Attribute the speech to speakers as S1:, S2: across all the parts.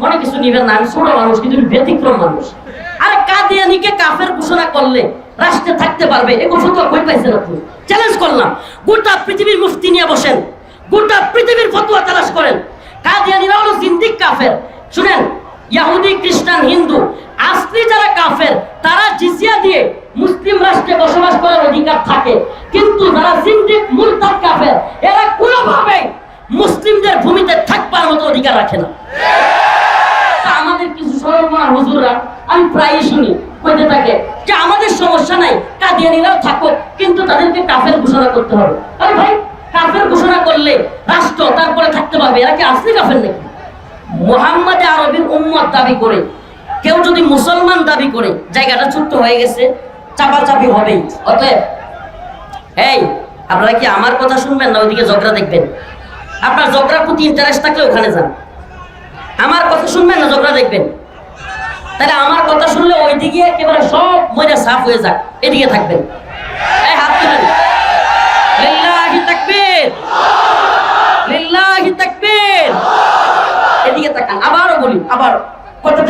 S1: মনে কিছু নিবেন না, আমি ছোট মানুষ, কিন্তু ব্যতিক্রম মানুষ। আরে কাদিয়ানিকে কাফের ঘোষণা করলে রাষ্ট্রে থাকতে পারবে, এ তো কই পাইছেন আপনি? চ্যালেঞ্জ করলাম। গোটা পৃথিবীর মুফতি নিয়ে বসেন। গোটা পৃথিবীর ফতোয়া তালাশ করেন। কাদিয়ানিরা হলো জিন্দিক কাফের। শুনেন ইহুদি খ্রিস্টান, হিন্দু, আসলি যারা কাফের, তারা জিজিয়া দিয়ে মুসলিম রাষ্ট্রে বসবাস করার অধিকার থাকে। কিন্তু যারা জিন্দিক মুরতাদ কাফের, এরা কোনোভাবেই মুসলিমদের ভূমিতে থাকবার মতো অধিকার রাখে না। কিছু সরলমা হুজুররা। আমি শুনি থাকে যে আমাদের সমস্যা নাই কাদিয়ানিরাও থাকো কিন্তু তাদেরকে কাফের ঘোষণা করতে হবে। আরে ভাই, কাফের ঘোষণা করলে রাষ্ট্র তারপরে থাকতে পারবে? এরা কি আসলে কাফের নাকি? উম্মত দাবি করে, কেউ যদি মুসলমান দাবি করে, জায়গাটা ছোট্ট হয়ে গেছে, চাপাচাপি হবেই। অতএব, এই, আপনারা কি আমার কথা শুনবেন না ওইদিকে ঝগড়া দেখবেন? আপনার ঝগড়ার প্রতি ইন্টারেস্ট থাকলে ওখানে যান। আমার কথা শুনবেন না ঝগড়া দেখবেন। তাহলে আমার কথা শুনলে ওইদিকে একেবারে সব মজা সাফ হয়ে যাক, এদিকে থাকবেন। হাত এদিকে আবারও বলি, আবার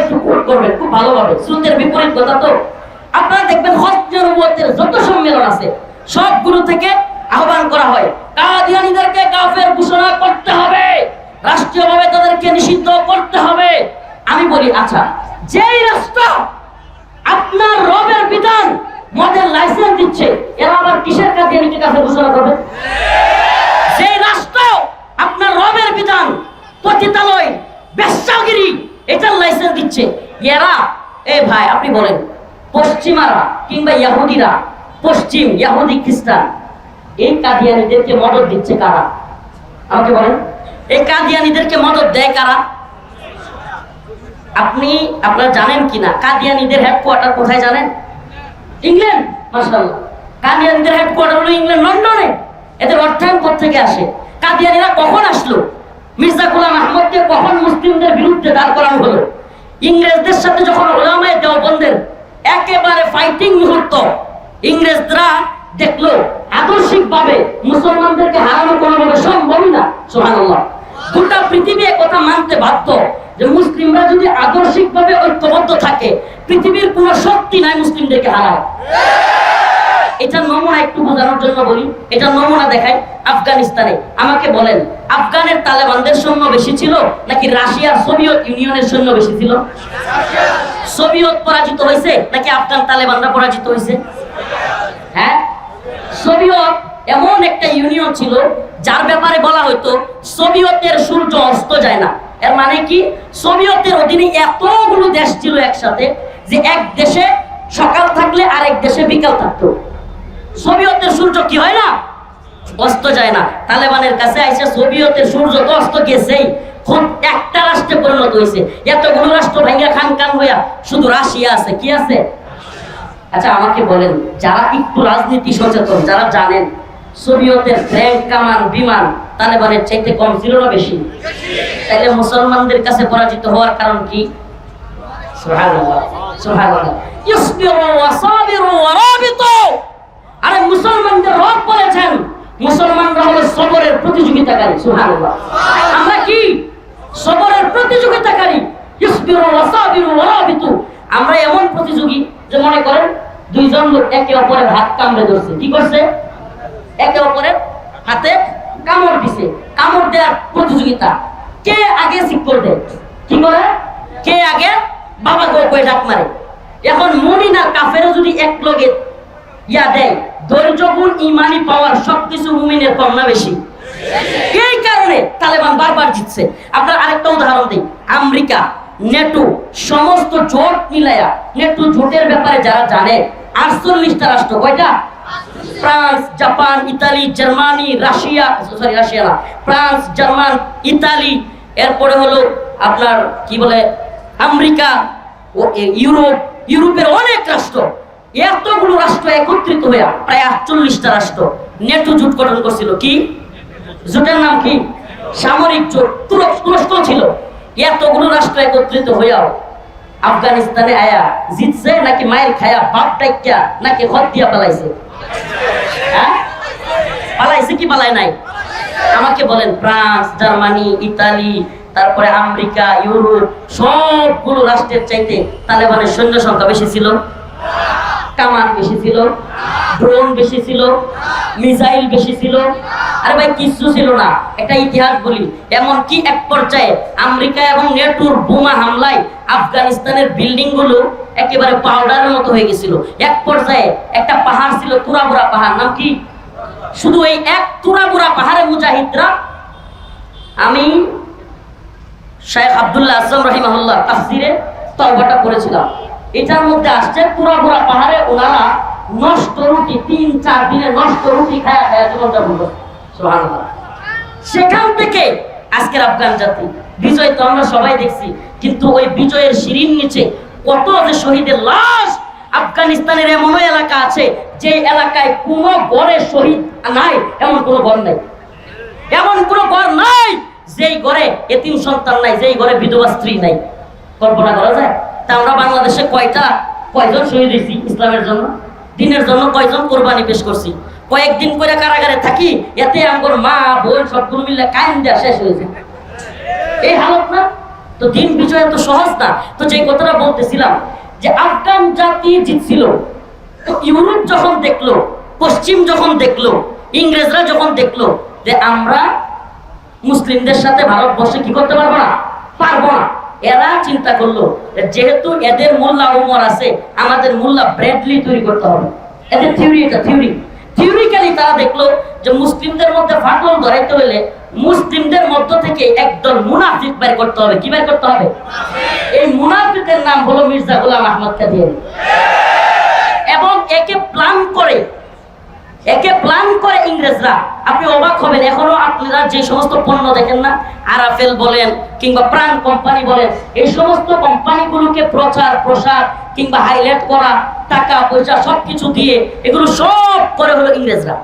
S1: একটু করবেন, খুব ভালোভাবে। বিপরীত কথা তো। আপনারা দেখবেন যত সম্মেলন আছে, সবগুলো থেকে আহ্বান করা হয়, কাদিয়ানীদেরকে কাফের ঘোষণা করতে হবে। রাষ্ট্রীয়ভাবে তাদেরকে নিষিদ্ধ করতে হবে। আমি বলি আচ্ছা যেই রাষ্ট্র আপনার রবের বিধান, মদের লাইসেন্স দিচ্ছে, এরা আবার কিসের কাদিয়ানিকে কাফের ঘোষণা করবে? সেই রাষ্ট্র আপনার রবের বিধান, পতিতালয় বেশ্যাগিরি এটার লাইসেন্স দিচ্ছে, এরা, এ ভাই, আপনি বলেন, পশ্চিমারা কিংবা ইয়াহুদিরা পশ্চিম ইয়াহুদি খ্রিস্টান, এই কাদিয়ানিদেরকে মদত দিচ্ছে কারা? আমাকে বলেন। এই কাদিয়ানিদেরকে মদত দেয় কারা? আপনি, আপনারা জানেন কিনা? কাদিয়ানিদের হেডকোয়ার্টার কোথায় জানেন? ইংল্যান্ড, মাশাআল্লাহ। কাদিয়ানিদের হেডকোয়ার্টার হলো ইংল্যান্ড, লন্ডনে। এদের অর্থায়ন থেকে আসে? কাদিয়ানিরা কখন আসলো? মির্জা গোলাম আহমদকে কখন মুসলিমদের বিরুদ্ধে দাঁড় করানো হলো? ইংরেজদের সাথে যখন ওলামায় দেওবন্দের একেবারে ফাইটিং মুহূর্ত, ইংরেজরা দেখল, আদর্শিকভাবে মুসলমানদেরকে হারানো কোনোভাবে সম্ভবই না, সুবহানাল্লাহ। গোটা পৃথিবী কথা মানতে বাধ্য যে মুসলিমরা যদি আদর্শিকভাবে ঐক্যবদ্ধ থাকে, পৃথিবীর কোনো শক্তি নাই মুসলিমদেরকে হারায়। এটা নমুনা একটু বোঝানোর জন্য বলি এটা নমুনা দেখায় আফগানিস্তানে। আমাকে বলেন, আফগানের তালেবানদের সৈন্য বেশি ছিল নাকি রাশিয়ার সোভিয়েত ইউনিয়নের সৈন্য বেশি ছিল? সোভিয়েত পরাজিত হয়েছে নাকি আফগান তালেবানরা পরাজিত হয়েছে? হ্যাঁ? সোভিয়েত এমন একটা ইউনিয়ন ছিল, যার ব্যাপারে বলা হতো সোভিয়েতের সূর্য অস্ত যায় না। এর মানে কি? সোভিয়েতের অধীনে এতগুলো দেশ ছিল একসাথে, যে এক দেশে সকাল থাকলে আরেক দেশে বিকাল থাকতো। সোভিয়েতের সূর্য কি হয় না? অস্ত যায় না। তালেবানের কাছে আইসে, সোভিয়েতের সূর্য তো অস্ত গেছেই। একটা রাষ্ট্রে পরিণত হয়েছে। এতগুলো রাষ্ট্র ভাঙ্গা খান খান হইয়া, শুধু রাশিয়া আছে, কি আছে? আচ্ছা আমাকে বলেন, যারা একটু রাজনীতি সচেতন, যারা জানেন সোভিয়েতের ব্যাংক কামান বিমান তালেবানের চাইতে কম ছিল না বেশি? তাইলে মুসলমানদের কাছে পরাজিত হওয়ার কারণ কি? আরে মুসলমানদের আমরা কি? সবরের আমরা এমন প্রতিযোগী যে মনে করেন দুইজন লোক একে অপরের হাত কামড়ে ধরছে। কি করছে? একে অপরের হাতে কামড় দিছে। কামড় দেওয়ার প্রতিযোগিতা। কে আগে শিক্ষর দেয় কি করে? কে আগে বাবা গো কয়ে ডাক মারে? এখন মুমিন আর কাফেরও যদি এক লগে ইয়া দেয়, ধৈর্য, গুণ, ইমানি পাওয়ার সবকিছু মুমিনের কম না বেশি? এই কারণে তালেবান বারবার জিতছে। আপনার আরেকটা উদাহরণ দিই। আমেরিকা, নেটো, সমস্ত জোট মিলায়া, নেটো জোটের ব্যাপারে যারা জানে, আটচল্লিশটা রাষ্ট্র, কয়টা? ফ্রান্স না এরপরে হলো আপনার কি বলে, আমেরিকা ইউরোপ, ইউরোপের অনেক রাষ্ট্র, এতগুলো রাষ্ট্র একত্রিত হয়ে প্রায় আটচল্লিশটা রাষ্ট্র নেটো জোট গঠন করছিল কি? জোটের নাম কি? সামরিক জোট, তুরস্ক ছিল। এতগুলো রাষ্ট্র একত্রিত হইয়াও আফগানিস্তানে আয়া জিতছে, নাকি মায়ের খায়া বাপ টাইকা নাকি হদ দিয়া পালাইছে? পালাইছে কি পালায় নাই? আমাকে বলেন, ফ্রান্স, জার্মানি, ইতালি, তারপরে আমেরিকা, ইউরোপ, সবগুলো রাষ্ট্রের চাইতে তালেবানের সৈন্য সংখ্যা বেশি ছিল। কামান বেশি ছিল। ড্রোন বেশি ছিল। মিসাইল বেশি ছিল। আরে ভাই, কিছু ছিল না। ইতিহাস বলি। এমন কি এক পর্যায়ে আমেরিকা এবং নেটোর বোমা হামলায় আফগানিস্তানের বিল্ডিংগুলো একেবারে পাউডারের মতো হয়ে গেছিল। এক পর্যায়ে একটা পাহাড় ছিল তুরাবুরা পাহাড়। নাম কি? শুধু এই এক তুরাবুরা পাহাড়ে মুজাহিদরা। আমি শেখ আব্দুল্লাহ আসলাম রহিমাহুল্লাহ তাফসিরে তরবাটা করেছিলাম এটার মধ্যে আসছে পুরা পাহাড়ে ওনারা নষ্ট রুটি তিন চার দিনে নষ্ট রুটি খায়া সুবহানাল্লাহ। সেখান থেকে আজকের আফগান জাতি, বিজয় তো আমরা সবাই দেখছি, কিন্তু ওই বিজয়ের সিঁড়ির নিচে কত যে শহীদের লাশ আফগানিস্তানের এমনও এলাকা আছে, যে এলাকায় কোনো গড়ে শহীদ নাই, এমন কোনো ঘর নাই। এমন কোন ঘর নাই, যেই ঘরে এতিম সন্তান নাই, যেই ঘরে বিধবা স্ত্রী নাই। কল্পনা করা যায়? তা আমরা বাংলাদেশে কয়টা, কয়জন শহীদ হয়েছি ইসলামের জন্য? দিনের জন্য কয়জন কোরবানি পেশ করছি? কয়েকদিন করে কারাগারে থাকি, এতে আমার মা, বোন সবগুলো মিলে কায়েম দেওয়া শেষ হয়েছে এই হালত না? তো দিন বিজয় তো সহজ না। তো যে কথাটা বলতেছিলাম, যে আফগান জাতি জিতছিল, তো ইউরোপ যখন দেখল, পশ্চিম যখন দেখল, ইংরেজরা যখন দেখল যে আমরা মুসলিমদের সাথে ভারতবর্ষে কি করতে পারব না? পারব না। এরা চিন্তা করল যেহেতু এদের মোল্লা উমর আছে, আমাদের মোল্লা ব্রেডলি তৈরি করতে হবে। এদের থিওরি এটা থিওরি থিওরিক্যালি তারা দেখল যে মুসলিমদের মধ্যে ফাটল ধরাইতে হলে মুসলিমদের মধ্য থেকে একদল মুনাফিক বের করতে হবে। কি বের করতে হবে? এই মুনাফিকের নাম হলো মির্জা গোলাম আহমদ কাদিয়ানি। এবং একে প্ল্যান করে একে প্ল্যান করে ইংরেজরা, আপনি অবাক হবেন, এখনও আপনারা যে সমস্ত পণ্য দেখেন না, আরাফেল বলেন কিংবা প্রাণ কোম্পানি বলেন, এই সমস্ত কোম্পানিগুলোকে প্রচার, প্রসার কিংবা হাইলাইট করা, টাকা, পয়সা সবকিছু দিয়ে এগুলো সব করে হলো ইংরেজরা।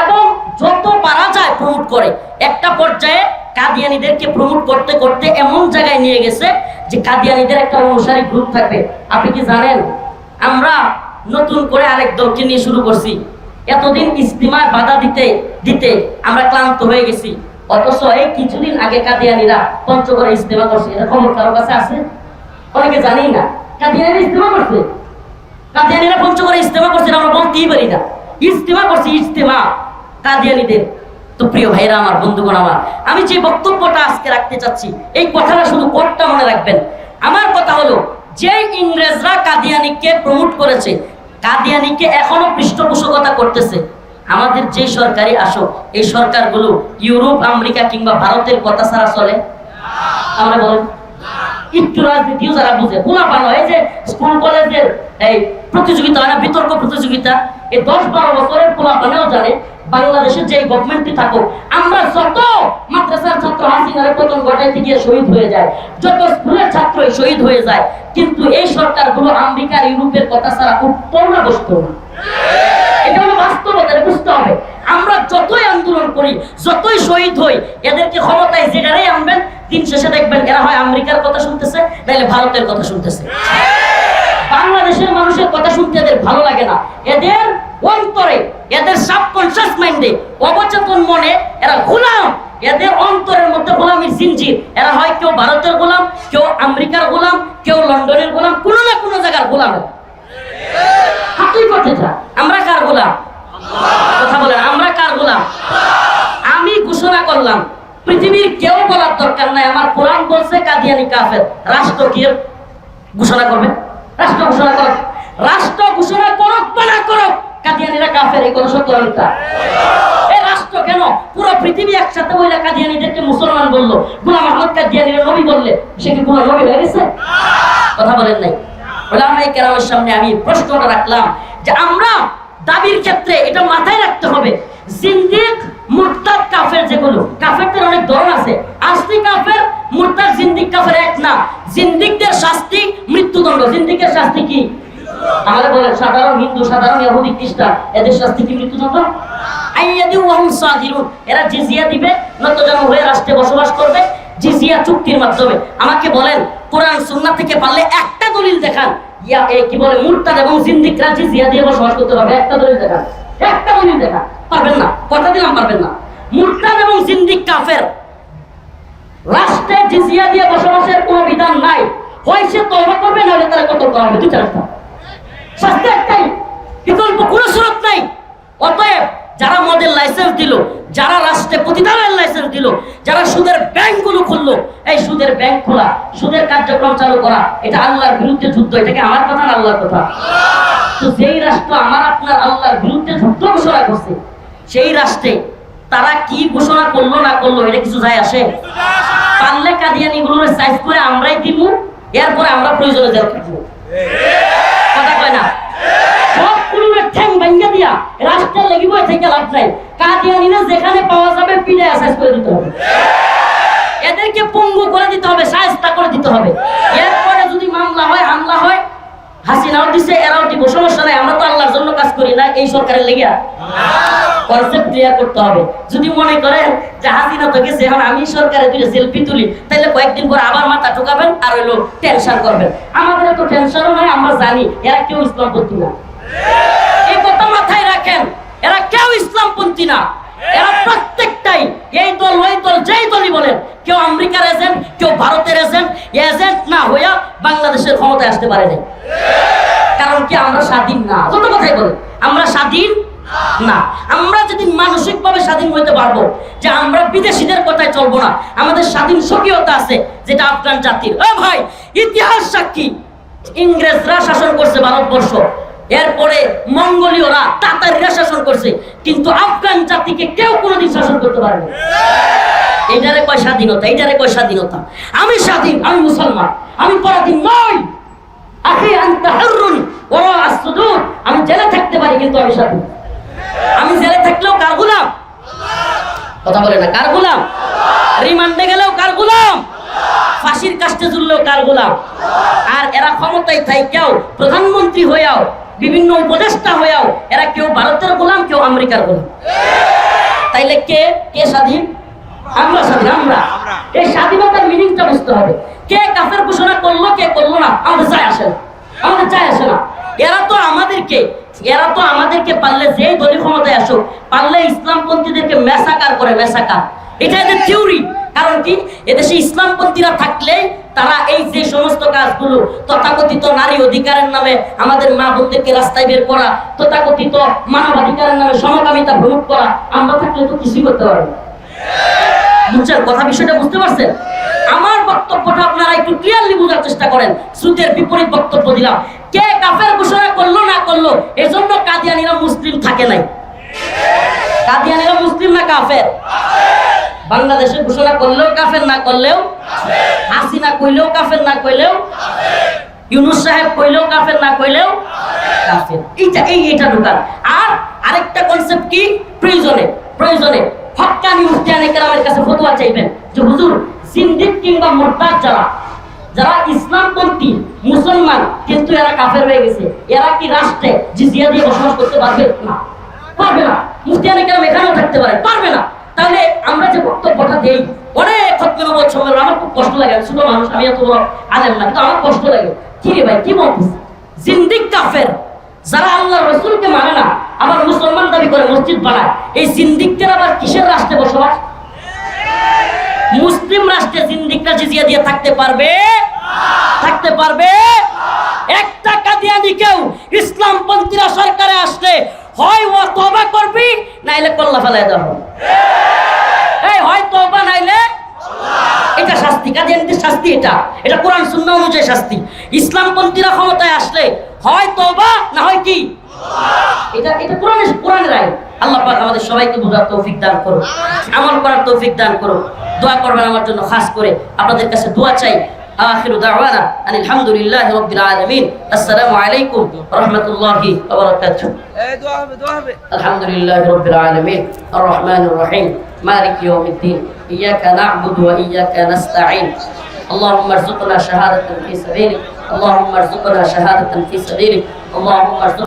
S1: এবং যত পারা যায় প্রমোট করে, একটা পর্যায়ে কাদিয়ানিদেরকে প্রমোট করতে করতে এমন জায়গায় নিয়ে গেছে যে কাদিয়ানিদের একটা অনুসারী গ্রুপ থাকবে। আপনি কি জানেন? আমরা নতুন করে আরেক দলকে নিয়ে শুরু করছি। এতদিন ইস্তিমায় বাধা দিতে দিতে আমরা ক্লান্ত হয়ে গেছি। অথচ এই কিছুদিন আগে কাদিয়ানিরা পঞ্চগড়ে ইস্তেমা করছে। এটা খবর কারও কাছে আছে? অনেকে জানেই না। কাদিয়ানিরা ইস্তেমা করছে? কাদিয়ানিরা পঞ্চগড়ে ইস্তেমা করছে আমরা বলতেই পারি না। ইস্তেমা করছে ইস্তেমা কাদিয়ানিদের। তো প্রিয় ভাইরা আমার বন্ধুগণ, আমার, আমি যে বক্তব্যটা আজকে রাখতে চাচ্ছি, এই কথাটা শুধু কোটটা মনে রাখবেন। আমার কথা হলো যে ইংরেজরা কাদিয়ানিকে প্রমোট করেছে কাদিয়ানিকে এখনও পৃষ্ঠপোষকতা করতেছে। আমাদের যে সরকারি আসক, এই সরকারগুলো ইউরোপ, আমেরিকা কিংবা ভারতের কথা ছাড়া চলে? আমরা বলেন একটু রাজনীতিও যারা বুঝে পোলাপানো এই যে স্কুল, কলেজের এই প্রতিযোগিতা হয় বিতর্ক প্রতিযোগিতা, এই দশ বারো বছরের পোলাপানেও জানে, বাংলাদেশের যে গভর্নমেন্টই থাকুক, আমরা যত মাদ্রাসার হাসিনার পতন গিয়ে শহীদ হয়ে যায়। যত স্কুলের ছাত্রই শহীদ হয়ে যায়, কিন্তু এই সরকারগুলো আমেরিকার ইউরোপের কথা ছাড়া উঠতেও না না। এরা হয় আমেরিকার কথা শুনতেছে ভারতের কথা শুনতেছে। বাংলাদেশের মানুষের কথা শুনতে এদের ভালো লাগে না। এদের অন্তরে, এদের সাবকনসিয়াস মাইন্ডে, অবচেতন মনে, এরা গোলাম এদের গোলামের জিনজির এরা হয় কেউ ভারতের গোলাম, কেউ আমেরিকার গোলাম, কেউ লন্ডনের গোলাম, কোনো না কোনো জায়গার গোলাম আমরা কার গোলাম? কথা বলেন, আমরা কার গোলাম? আমি ঘোষণা করলাম, পৃথিবীর কেউ বলার দরকার নাই। আমার কোরআন বলছে, কাদিয়ানি কাফের। রাষ্ট্র কি? ঘোষণা করবে? রাষ্ট্র ঘোষণা করো রাষ্ট্র ঘোষণা করুক বা না করুক, কাদিয়ানিরা কাফের, এই কোনো সত্য রাষ্ট্র কেন? পুরো পৃথিবী একসাথে বইলে কাদিয়ানিদেরকে মুসলমান বলল। গোলাম আহমদ কাদিয়ানিরা নবী বললে, সে কি কোনো নবী হয়ে গেছে? কথা বলেন নাই। ওলামাই কেরামের সামনে আমি প্রশ্নটা রাখলাম যে আমরা দাবির ক্ষেত্রে এটা মাথায় রাখতে হবে। জিন্দিক, মুরতাদ, কাফের যেগুলো, কাফেরদের অনেক ধরন আছে। আসলি কাফের, মুরতাদ, জিন্দিক, কাফের এক না। জিন্দিকদের শাস্তি মৃত্যুদণ্ড। জিন্দিকের শাস্তি কি? সাধারণ হিন্দু, সাধারণ খ্রিস্টান, এদের শাস্তি কি মৃত্যুদণ্ড এরা জিজিয়া দিবে হয়ে রাষ্ট্রে বসবাস করবে, জিজিয়া চুক্তির মাধ্যমে। আমাকে বলেন, কোরআন, সুন্নাহ থেকে পারলে একটা দলিল দেখান। ইয়া কি বলে, মুরতাদ এবং জিন্দিকরা জিজিয়া দিয়ে বসবাস করতে পারবে? একটা দলিল দেখান। একটা দলিল দেখান। পারবেন না। কথা দিলাম, পারবেন না। মুরতাদ এবং জিন্দিক কাফের। রাষ্ট্রে জিজিয়া দিয়ে বসবাসের কোনো বিধান নাই। হয় সে তওবা করবে, নাহলে তারা কত করা হবে? দুইটা রাস্তা। শাস্তি একটাই, বিকল্প কোনো স্রোত নাই। অতএব যারা মদের লাইসেন্স দিল, যারা রাষ্ট্রে প্রতিদানের লাইসেন্স দিল, যারা সুদের ব্যাংকগুলো খুললো, এই সুদের ব্যাংক খোলা, সুদের কার্যক্রম চালু করা, এটা আল্লাহর বিরুদ্ধে যুদ্ধ, এটাকে আমার কথা না আল্লাহর কথা? তো যেই রাষ্ট্র আমার আপনার আল্লাহর বিরুদ্ধে যুদ্ধ ঘোষণা করছে, সেই রাষ্ট্রে তারা কি ঘোষণা করল না করল, এটা কিছু যায় আসে? পারলে কাদিয়ানি গুলোর সাইজ করে আমরাই দিব, এরপরে আমরা প্রয়োজনে জেল খাটবো কথা কয় না সব কুলুমের ঠ্যাং রাস্তা লাগিব থেকে লাভ নাই। কাদিয়ানিরা যেখানে পাওয়া যাবে পিঠে অ্যাসাইজ করে দিতে হবে। এদেরকে পঙ্গু করে দিতে হবে, সায়স্তা করে দিতে হবে। এরপরে যদি মামলা হয়, হামলা হয়, হাসিনাও দিছে, এরাও দিব, সমস্যা নাই, আমরা তো আল্লাহর জন্য কাজ করি না, এই সরকারের লেগিয়া। কনসেপ্ট ক্লিয়ার করতে হবে। যদি মনে করেন যে হাসিনা তো গেছে, এখন আমি সরকারে দুটো সেলফি তুলি তাহলে কয়েকদিন পর আবার মাথা ঠোকাবেন আর হইল টেনশন করবেন। আমাদের তো টেনশনও নাই, আমরা জানি, এরা কেউ ইসলাম ইসলামপন্থী না। রাখেন এরা কেউ ইসলামপন্থী না। এরা প্রত্যেকটাই এই দল ওই দল যেই দলই বলেন কেউ আমেরিকার এজেন্ট কেউ ভারতের এজেন্ট এজেন্ট না হইয়া বাংলাদেশের ক্ষমতায় আসতে পারে নাই। কারণ কি আমরা স্বাধীন না? যত কথাই বলেন আমরা স্বাধীন না। আমরা যদি মানসিক ভাবে স্বাধীন হইতে পারব যে আমরা বিদেশিদের কথায় চলবো না আমাদের স্বাধীন স্বকীয়তা আছে যেটা আফগান জাতির। ও ভাই ইতিহাস সাক্ষী। ইংরেজরা শাসন করছে ভারতবর্ষ। এরপরে মঙ্গোলীয়রা তাতারিরা শাসন করছে, কিন্তু আফগান জাতিকে কেউ কোনোদিন শাসন করতে পারেনি। এইটারে কয় স্বাধীনতা, এইটারে কয় স্বাধীনতা। আমি স্বাধীন, আমি মুসলমান, আমি পরাধীন নই। আখি ওয়া আসদুদ। আমি জেলে থাকতে পারি, কিন্তু আমি স্বাধীন। আমি জেলে থাকলেও কার গোলাম? কথা বলে না, কার গোলাম? রিমান্ডে গেলেও কার গোলাম? ফাঁসির কাষ্টে ঝুললেও কার গোলাম? আর এরা ক্ষমতায় থাইকেও প্রধানমন্ত্রী হয়েও বিভিন্ন উপদেষ্টা হয়েও এরা কেউ ভারতের গোলাম, কেউ আমেরিকার গোলাম। তাইলে কে? কে স্বাধীন? আমরা স্বাধীন, আমরা। এই স্বাধীনতার মিনিংটা বুঝতে হবে। কে কাফের ঘোষণা করল, কে করল না, আমাদের যায় আসে না। আমাদের যায় আসে না। এরা তো আমাদেরকে, এরা তো আমাদেরকে পারলে যে দলীয় ক্ষমতায় আসুক, পারলে ইসলামপন্থীদেরকে মেসাকার করে, মেসাকার। এটা এদের থিওরি কারণ কি? এদেশে ইসলামপন্থীরা থাকলে তারা এই যে সমস্ত কাজগুলো তথাকথিত নারী অধিকারের নামে আমাদের মা বোনদেরকে রাস্তায় বের করা, তথাকথিত মানবাধিকারের নামে সমকামিতা ভ্রমণ করা, আমরা থাকলে তো কিছুই করতে পারব কথা বিষয়টা বুঝতে পারছেন? আমার বক্তব্যটা আপনারা একটু ক্লিয়ারলি বোঝার চেষ্টা করেন। শ্রুতের বিপরীত বক্তব্য দিলাম। কে কাফের ঘোষণা করল, না করল, এজন্য কাদিয়ানিরা মুসলিম থাকে নাই। কাদিয়ানিরা মুসলিম না কাফের? বাংলাদেশে ঘোষণা করলেও কাফের না করলেও হাসিনা কইলেও কাফের না কইলেও ইউনুস সাহেব কইলেও কাফের না কইলেও কাফের। এইটা, এই এটা ঢোকান আর আরেকটা কনসেপ্ট কি? প্রয়োজনে প্রয়োজনে। হক্কানি মুফতিয়ানে কেরামের কাছে ফতোয়া চাইবেন যে, হুজুর সিন্দিক কিংবা মোরতাদ যারা যারা ইসলামপন্থী, মুসলমান, কিন্তু এরা কাফের হয়ে গেছে, এরা কি রাষ্ট্রে জিজিয়া দিয়ে বসবাস করতে পারবে? না। পারবে না। মুফতিয়ানে কেরাম এখানেও থাকতে পারে। পারবে না। তাহলে আমরা যে বক্তব্যটা দেই, অনেক খতমে নবত সম্মেলন আমার খুব কষ্ট লাগে ছোট মানুষ, আমি এত বড় আলেম না, কিন্তু আমার কষ্ট লাগে। কি রে ভাই, কি বলছিস জিন্দিক কাফের, যারা আল্লাহ রসুলকে মানে না, আবার মুসলমান দাবি করে মসজিদ বানায়, এই জিন্দিকদের আবার কিসের রাষ্ট্রে বসবাস? মুসলিম রাষ্ট্রে জিন্দিকরা জিজিয়া দিয়ে থাকতে পারবে? থাকতে পারবে? একটা কাদিয়ানি কেউ ইসলাম ইসলামপন্থীরা সরকারে আসলে হয় ও তবা করবি, নাইলে কল্লা এই হয় তবা নাইলে এটা শাস্তি। কাদিয়ানিদের শাস্তি এটা। এটা কোরআন শূন্য অনুযায়ী শাস্তি। ইসলামপন্থীরা ক্ষমতায় আসলে হয় তবা না হয় কি? এটা এটা কোরআনের আল্লাহ পাক আমাদের সবাইকে বোঝার তৌফিক দান করো আমল করার তৌফিক দান করো দোয়া করবেন আমার জন্য, খাস করে। আপনাদের কাছে দোয়া চাই। آخر دعوانا أن الحمد لله رب العالمين. السلام عليكم ورحمة الله وبركاته. الحمد لله رب العالمين. الرحمن الرحيم. مالك يوم الدين. إياك نعبد وإياك نستعين. اللهم ارزقنا شهادة في سبيلك. اللهم ارزقنا شهادة في سبيلك. اللهم ارزقنا